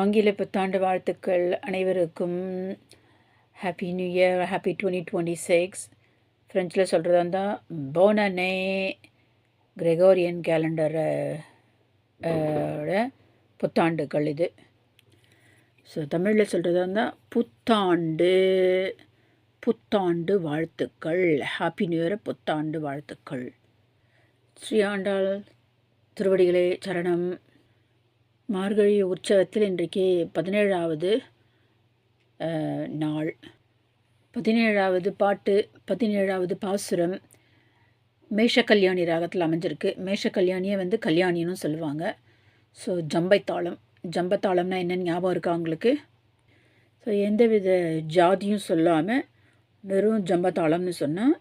ஆங்கில புத்தாண்டு வாழ்த்துக்கள் அனைவருக்கும். Happy new year happy twenty twenty six ஃப்ரெஞ்சில் சொல்கிறதா இருந்தால் போனனே கிரெகோரியன் கேலண்டரை புத்தாண்டுகள் இது. ஸோ தமிழில் சொல்கிறதா இருந்தால் புத்தாண்டு. புத்தாண்டு வாழ்த்துக்கள். ஹாப்பி நியூ இயர் புத்தாண்டு வாழ்த்துக்கள். ஸ்ரீ ஆண்டாள் திருவடிகளே சரணம். மார்கழி உற்சவத்தில் இன்றைக்கு பதினேழாவது நாள். பதினேழாவது பாட்டு பதினேழாவது பாசுரம் மேஷ கல்யாணி ராகத்தில் அமைஞ்சிருக்கு. மேஷ கல்யாணியை வந்து கல்யாணின்னு சொல்லுவாங்க. ஸோ ஜம்பைத்தாளம். ஜம்பத்தாளம்னா என்னென்னு ஞாபகம் இருக்கா அவங்களுக்கு ஸோ எந்தவித ஜாதியும் சொல்லாமல் வெறும் ஜம்பத்தாளம்னு சொன்னால்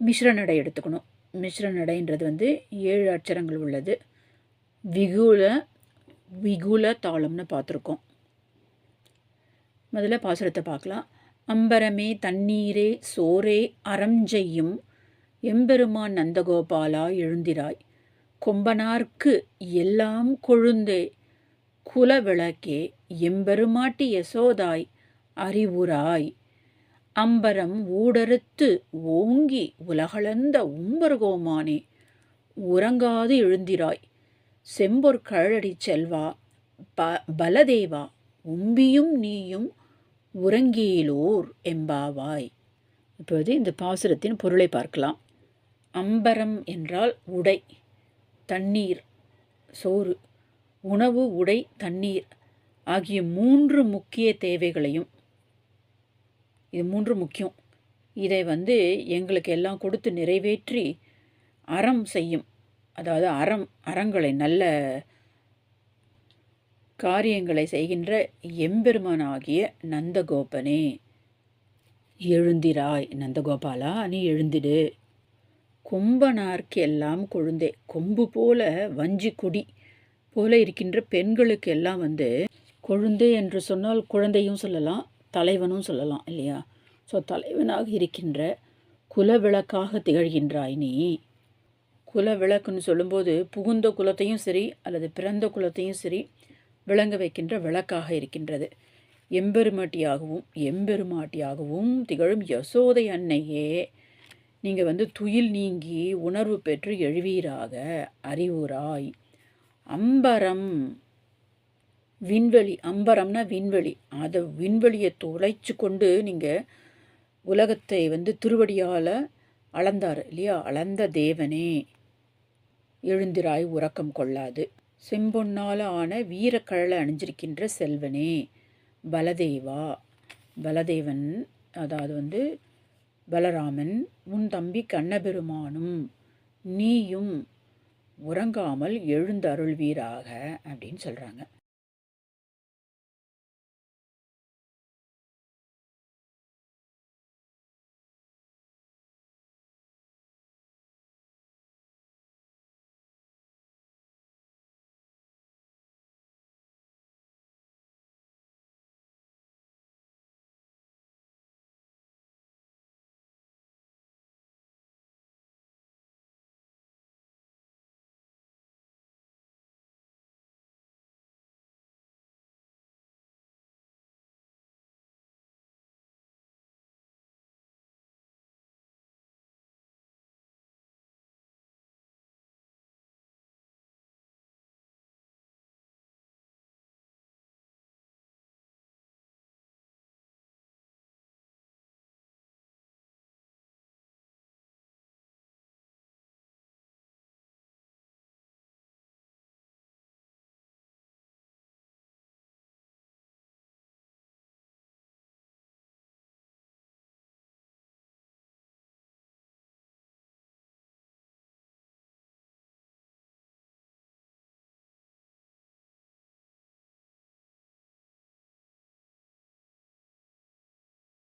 மிஸ்ர நடை எடுத்துக்கணும். மிஸ்ர நடைன்றது வந்து ஏழு அச்சரங்கள் உள்ளது. விகுல விகுல தாளம்னு பார்த்துருக்கோம். முதல்ல பாசுரத்தை பார்க்கலாம். அம்பரமே தண்ணீரே சோரே அறம் செய்யும். எம்பெருமான் நந்தகோபாலா எழுந்திராய். கொம்பனார்க்கு எல்லாம் கொழுந்தே. குலவிளக்கே எம்பெருமாட்டி யசோதாய் அறிவுராய். அம்பரம் ஊடறுத்து ஓங்கி உலகளந்த உம்பர்கோமானே. உறங்காது எழுந்திராய். செம்பொற் கழடி செல்வா ப பலதேவா உம்பியும் நீயும் உறங்கியிலோர் எம்பாவாய் இப்போது இந்த பாசுரத்தின் பொருளை பார்க்கலாம். அம்பரம் என்றால் உடை தண்ணீர் சோறு உணவு உடை தண்ணீர் ஆகிய மூன்று முக்கிய தேவைகளையும் இது மூன்று முக்கியம். இதை வந்து எங்களுக்கு எல்லாம் கொடுத்து நிறைவேற்றி அறம் செய்யும். அதாவது அறம் அறங்களை நல்ல காரியங்களை செய்கின்ற எம்பெருமானாகிய நந்தகோபனே. எழுந்திராய் நந்தகோபாலா நீ எழுந்திடு. கொம்பனார்க்கு எல்லாம் கொழுந்தே கொம்பு போல வஞ்சி கொடி போல இருக்கின்ற பெண்களுக்கு எல்லாம் வந்து கொழுந்தே என்று சொன்னால் குழந்தையும் சொல்லலாம் தலைவனும் சொல்லலாம் இல்லையா? ஸோ தலைவனாக இருக்கின்ற குலவிளக்காக திகழ்கின்றாய் நீ. குல விளக்குன்னு சொல்லும்போது புகுந்த குலத்தையும் சரி அல்லது பிறந்த குலத்தையும் சரி விளங்க வைக்கின்ற விளக்காக இருக்கின்றது. எம்பெருமாட்டியாகவும் எம்பெருமாட்டியாகவும் திகழும் யசோதை அன்னையே நீங்கள் வந்து துயில் நீங்கி உணர்வு பெற்று எழுவீராக அறிவுராய். அம்பரம் விண்வெளி அம்பரம்னா விண்வெளி. அதை விண்வெளியை தொலைச்சு கொண்டு நீங்கள் உலகத்தை வந்து திருவடியால் அளந்தார் இல்லையா? அளந்த தேவனே. எழுந்திராய் உறக்கம் கொள்ளாது. செம்பொன்னால் ஆன வீரக்கழலை அணிஞ்சிருக்கின்ற செல்வனே பலதேவா பலதேவன் அதாவது வந்து பலராமன் உன் தம்பி கண்ணபெருமானும் நீயும் உறங்காமல் எழுந்தருள்வீராக அப்படின்னு சொல்கிறாங்க